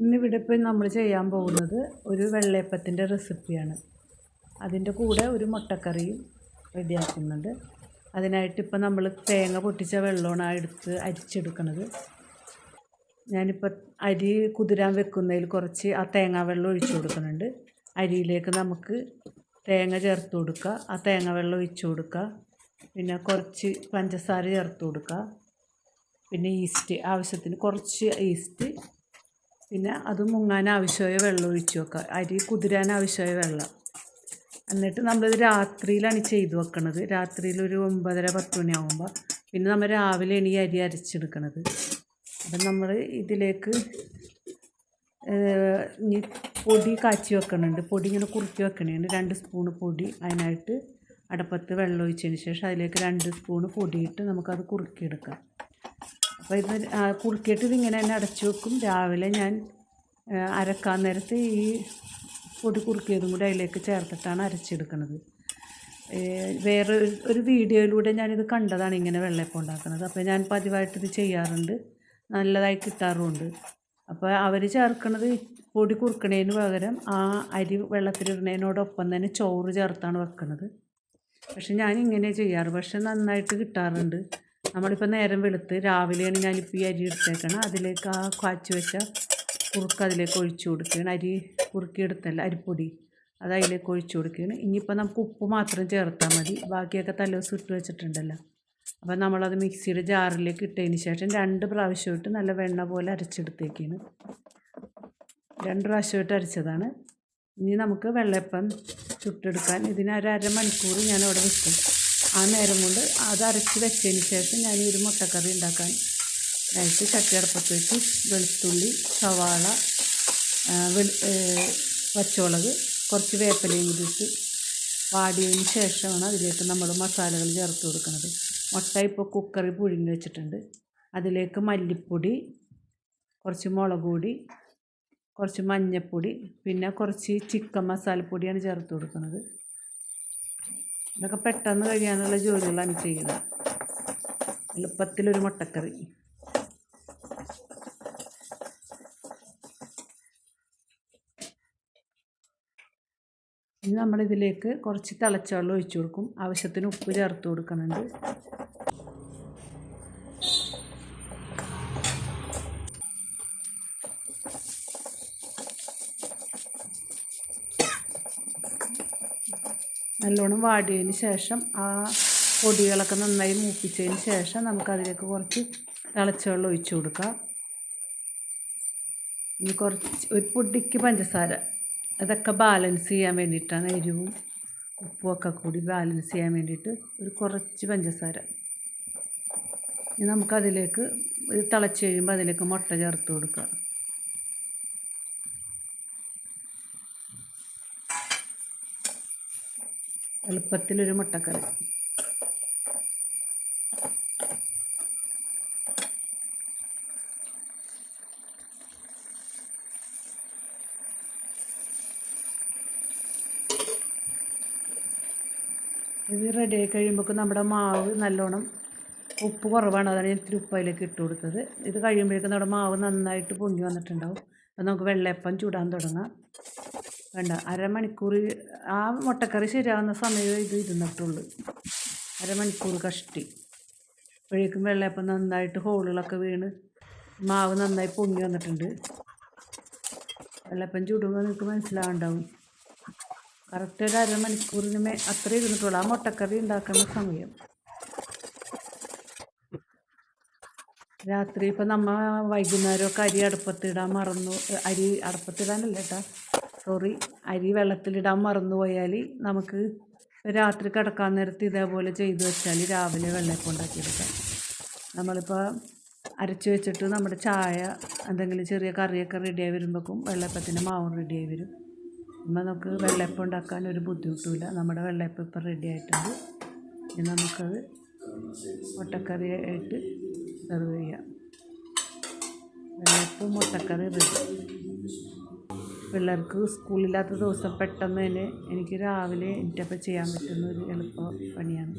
ഇന്നിവിടെ ഇപ്പോൾ നമ്മൾ ചെയ്യാൻ പോകുന്നത് ഒരു വെള്ളയപ്പത്തിന്റെ റെസിപ്പിയാണ്. അതിന്റെ കൂടെ ഒരു മുട്ടക്കറിയും റെഡിയാക്കുന്നുണ്ട്. അതിനായിട്ട് ഇപ്പോൾ നമ്മൾ തേങ്ങ പൊട്ടിച്ച വെള്ളമാണ് എടുത്ത് അരിച്ചെടുക്കുന്നത് ഞാനിപ്പോൾ അരി കുതിരാൻ വെക്കുന്നതിൽ കുറച്ച് ആ തേങ്ങാ വെള്ളം ഒഴിച്ചു കൊടുക്കുന്നുണ്ട്. അരിയിലേക്ക് നമുക്ക് തേങ്ങ ചേർത്ത് കൊടുക്കുക ആ തേങ്ങ വെള്ളം ഒഴിച്ചു കൊടുക്കുക പിന്നെ കുറച്ച് പഞ്ചസാര ചേർത്ത് കൊടുക്കുക പിന്നെ ഈസ്റ്റ് ആവശ്യത്തിന് കുറച്ച് ഈസ്റ്റ് പിന്നെ അത് മുങ്ങാൻ ആവശ്യമായ വെള്ളം ഒഴിച്ച് വെക്കുക. അരി കുതിരാൻ ആവശ്യമായ വെള്ളം. എന്നിട്ട് നമ്മളിത് രാത്രിയിലാണ് ചെയ്തു വെക്കണത്. രാത്രിയിൽ ഒരു ഒമ്പതര പത്ത് മണിയാകുമ്പോൾ പിന്നെ നമ്മൾ രാവിലെയാണ് ഈ അരി അരച്ചെടുക്കണത്. അപ്പം നമ്മൾ ഇതിലേക്ക് ഇനി പൊടി കാച്ചി വെക്കണുണ്ട്. പൊടി ഇങ്ങനെ കുറുക്കി വെക്കണേണ് രണ്ട് സ്പൂണ് പൊടി അതിനായിട്ട് അടപ്പത്ത് വെള്ളം ഒഴിച്ചതിന് ശേഷം അതിലേക്ക് രണ്ട് സ്പൂണ് പൊടിയിട്ട് നമുക്കത് കുറുക്കിയെടുക്കാം. അപ്പോൾ ഇത് കുറുക്കിയിട്ട് ഇതിങ്ങനെ തന്നെ അടച്ചു വെക്കും. രാവിലെ ഞാൻ അരക്കാൻ നേരത്ത് ഈ പൊടി കുറുക്കിയതും കൂടി അതിലേക്ക് ചേർത്തിട്ടാണ് അരച്ചെടുക്കുന്നത് വേറെ ഒരു- ഒരു വീഡിയോയിലൂടെ ഞാനിത് കണ്ടതാണ് ഇങ്ങനെ വെള്ളയപ്പം ഉണ്ടാക്കുന്നത്. അപ്പോൾ ഞാൻ പതിവായിട്ട് ഇത് ചെയ്യാറുണ്ട്. നല്ലതായി കിട്ടാറുമുണ്ട്. അപ്പോൾ അവർ ചേർക്കുന്നത് പൊടി കുറുക്കണേന് പകരം ആ അരി വെള്ളത്തിലിടുന്നതിനോടൊപ്പം തന്നെ ചോറ് ചേർത്താണ് വെക്കുന്നത് പക്ഷെ ഞാൻ ഇങ്ങനെ ചെയ്യാറ്. പക്ഷെ നന്നായിട്ട് കിട്ടാറുണ്ട്. നമ്മളിപ്പോൾ നേരം വെളുത്ത് രാവിലെയാണ് ഞാനിപ്പോൾ ഈ അരി എടുത്തേക്കണം. അതിലേക്ക് ആ കാച്ചു വെച്ച കുറുക്ക് അതിലേക്ക് ഒഴിച്ചു കൊടുക്കുകയാണ്. അരി കുറുക്കിയെടുത്തല്ല അരിപ്പൊടി. അത് അതിലേക്ക് ഒഴിച്ചു കൊടുക്കുകയാണ്. ഇനിയിപ്പോൾ നമുക്ക് ഉപ്പ് മാത്രം ചേർത്താൽ മതി. ബാക്കിയൊക്കെ തലേദിവസം ഇട്ട് വെച്ചിട്ടുണ്ടല്ലോ. അപ്പോൾ നമ്മളത് മിക്സിയുടെ ജാറിലേക്ക് ഇട്ടതിന് ശേഷം രണ്ട് പ്രാവശ്യമായിട്ട് നല്ല വെണ്ണ പോലെ അരച്ചെടുത്തേക്കാണ്. രണ്ട് പ്രാവശ്യമായിട്ട് അരച്ചതാണ്. ഇനി നമുക്ക് വെള്ളപ്പം ചുട്ടെടുക്കാൻ. ഇതിന് ഒരു അരമണിക്കൂർ ഞാൻ അവിടെ വെക്കും ആ നേരം കൊണ്ട് അത് അരച്ച് വെച്ചതിന് ശേഷം ഞാൻ ഈ ഒരു മുട്ടക്കറി ഉണ്ടാക്കാൻ ആയിട്ട് ചട്ടിയടപ്പത്ത് വെച്ച് വെളുത്തുള്ളി സവാള പച്ചമുളക് കുറച്ച് വേപ്പിലയും കൂടി ഇട്ട് വാടിയതിന് ശേഷമാണ് അതിലേക്ക് നമ്മൾ മസാലകൾ ചേർത്ത് കൊടുക്കുന്നത്. മുട്ട ഇപ്പോൾ കുക്കറിൽ പുഴുങ്ങി വെച്ചിട്ടുണ്ട്. അതിലേക്ക് മല്ലിപ്പൊടി കുറച്ച് മുളക് പൊടി കുറച്ച് മഞ്ഞൾപ്പൊടി പിന്നെ കുറച്ച് ചിക്കൻ മസാലപ്പൊടിയാണ് ചേർത്ത് കൊടുക്കുന്നത്. ഇതൊക്കെ പെട്ടെന്ന് കഴിയാനുള്ള ജോലികളാണ് ചെയ്യുന്നത്. എളുപ്പത്തിലൊരു മുട്ടക്കറി. ഇനി നമ്മളിതിലേക്ക് കുറച്ച് തിളച്ച വെള്ളം ഒഴിച്ചു കൊടുക്കും. ആവശ്യത്തിന് ഉപ്പ് ചേർത്ത് കൊടുക്കുന്നുണ്ട്. നല്ലോണം വാടിയതിന് ശേഷം ആ പൊടികളൊക്കെ നന്നായി മൂപ്പിച്ചതിന് ശേഷം നമുക്കതിലേക്ക് കുറച്ച് തിളച്ച വെള്ളം ഒഴിച്ചു കൊടുക്കാം. ഇനി കുറച്ച് ഒരു പൊടിക്ക് പഞ്ചസാര. അതൊക്കെ ബാലൻസ് ചെയ്യാൻ വേണ്ടിയിട്ടാണ് എരിവും ഉപ്പും ഒക്കെ കൂടി ബാലൻസ് ചെയ്യാൻ വേണ്ടിയിട്ട് ഒരു കുറച്ച് പഞ്ചസാര. ഇനി നമുക്കതിലേക്ക് തിളച്ച് കഴിയുമ്പോൾ അതിലേക്ക് മുട്ട ചേർത്ത് കൊടുക്കുക എളുപ്പത്തിലൊരു മുട്ടക്കറി. ഇത് റെഡി ആയി കഴിയുമ്പോൾ നമ്മുടെ മാവ് നല്ലോണം ഉപ്പ് കുറവാണ്. അതാണ് ഞാൻ ഇത്തിരി ഉപ്പ് ഇട്ട് കൊടുത്തത്. ഇത് കഴിയുമ്പോഴേക്കും നമ്മുടെ മാവ് നന്നായിട്ട് പൊങ്ങി വന്നിട്ടുണ്ടാവും. നമുക്ക് വെള്ളയപ്പം ചൂടാൻ തുടങ്ങാം. വേണ്ട അരമണിക്കൂർ ആ മുട്ടക്കറി ശരിയാവുന്ന സമയം ഇത് ഇരുന്നിട്ടുള്ളൂ. അരമണിക്കൂർ കഷ്ടി. അപ്പോഴേക്കും വെള്ളയപ്പം നന്നായിട്ട് ഹോളുകളൊക്കെ വീണ് മാവ് നന്നായി പൊങ്ങി വന്നിട്ടുണ്ട്. വെള്ളയപ്പം ചൂടുമ്പോൾ നിങ്ങൾക്ക് മനസ്സിലാവുണ്ടാവും. കറക്റ്റ് ഒരു അരമണിക്കൂറിന് മേ അത്രേ ഇരുന്നിട്ടുള്ളൂ. ആ മുട്ടക്കറി ഉണ്ടാക്കുന്ന സമയം. രാത്രി ഇപ്പം നമ്മ വൈകുന്നേരമൊക്കെ അരി അടുപ്പത്തിടാൻ മറന്നു അരി അടുപ്പത്തിടാനല്ല കേട്ടാ സോറി അരി വെള്ളത്തിലിടാൻ മറന്നു പോയാൽ നമുക്ക് രാത്രി കിടക്കാൻ നേരത്ത് ഇതേപോലെ ചെയ്തു വെച്ചാൽ രാവിലെ വെള്ളമൊക്കെ ഉണ്ടാക്കിയെടുക്കാം നമ്മളിപ്പോൾ അരച്ച് വെച്ചിട്ട് നമ്മുടെ ചായ എന്തെങ്കിലും ചെറിയ കറിയൊക്കെ റെഡിയായി വരുമ്പോഴേക്കും വെള്ളയപ്പത്തിന്റെ മാവും റെഡിയായി വരും. അപ്പം നമുക്ക് വെള്ളയപ്പം ഉണ്ടാക്കാൻ ഒരു ബുദ്ധിമുട്ടുമില്ല നമ്മുടെ വെള്ളയപ്പം ഇപ്പം റെഡി ആയിട്ടുണ്ട്. ഇനി നമുക്കത് മുട്ടക്കറി ആയിട്ട് സെർവ് ചെയ്യാം. വെള്ളയപ്പം മുട്ടക്കറി റെഡി പിള്ളേർക്ക് സ്കൂളില്ലാത്ത ദിവസം പെട്ടെന്ന് തന്നെ എനിക്ക് രാവിലെ എനിക്കപ്പോൾ ചെയ്യാൻ പറ്റുന്ന ഒരു എളുപ്പ പണിയാണ്.